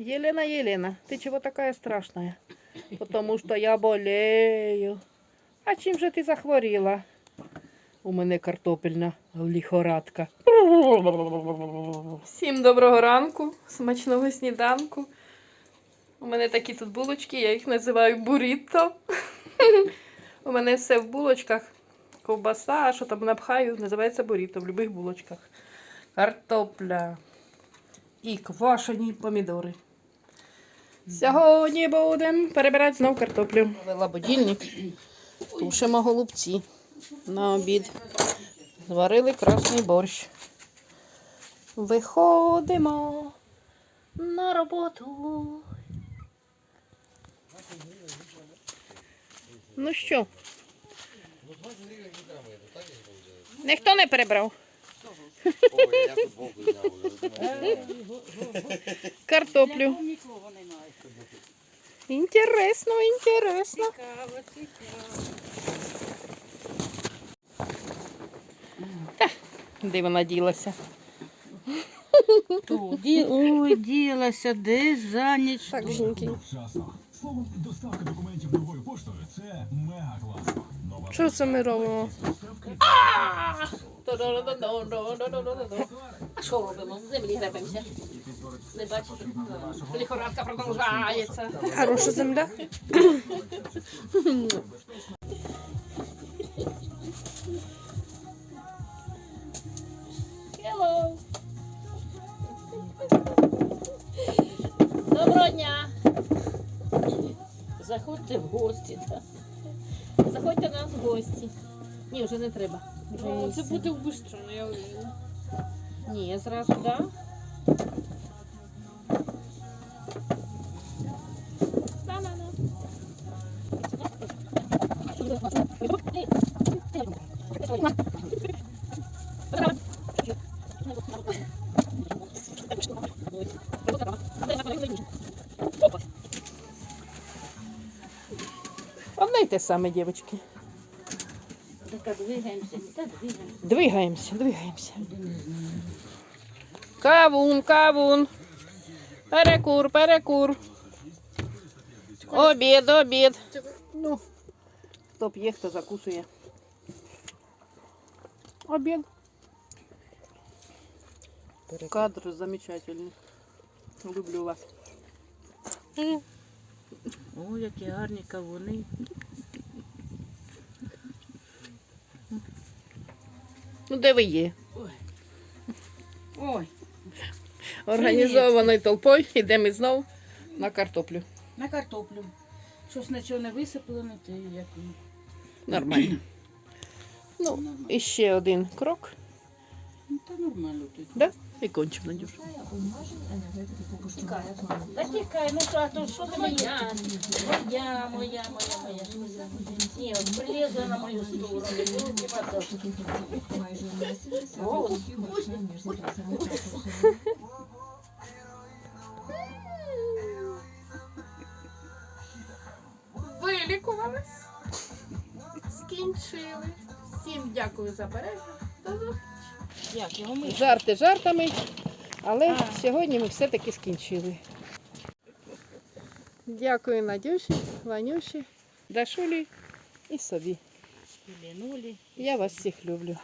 Елена, Елена, ты чего такая страшная? Потому что я болею. А чим же ти захворіла? У мене картопельна ліхорадка. Всім доброго ранку, смачного сніданку. У мене такі тут булочки, я їх називаю буріто. У мене все в булочках. Ковбаса, що там напхаю, називається буріто в будь-яких булочках. Картопля і квашені помідори. Сьогодні будемо перебирати знов картоплю. Вела будильник, тушимо голубці на обід. Зварили красний борщ. Виходимо на роботу. Ну що? Ніхто не перебрав. Картоплю. Інтересно, інтересно. Цікаво, цікаво. Де вона ділася? Туди, ой, ділася, десь за ніч. Так, жінки. Словом, доставка документів новою поштою це мега класно. Що це ми робимо? А що робимо? В землі гребемося. Не бачите? Ліхорадка продовжується. Хороша земля. Hello. Доброго дня. Заходьте в гості. так. Заходьте до нас в гості. Ні, вже не треба. Вже Ну, Це буде швидко, я уверена. Ні, зразу, да. Одне й те саме, дівчатки. Так, двигаємося. Двигаємося, двигаємося. Кавун, кавун. Перекур, перекур. Обід, обід. Ну, хто п'є, хто закусує. Обід. Кадр замечательний. Люблю вас. О, які гарні кавуни. Ну, де ви є? Ой, Організованою толпою йдемо знову на картоплю. на картоплю. Щось нічого не висипано, ти як. Нормально. Ну, і ще один крок. Ну, та нормально тут. Да? І кончимо, Надюш. Тікає. Та тікає, ну що, а то що ти моя? Моя, моя, моя, моя. Ні, от прилізла на мою сторону. Ну, хіба Скінчили. Всім дякую за перегляд. До зустрічі. Жарти жартами, але сьогодні ми все-таки скінчили. Дякую Надюші, Ванюші, Дашулі і собі. Я вас всіх люблю.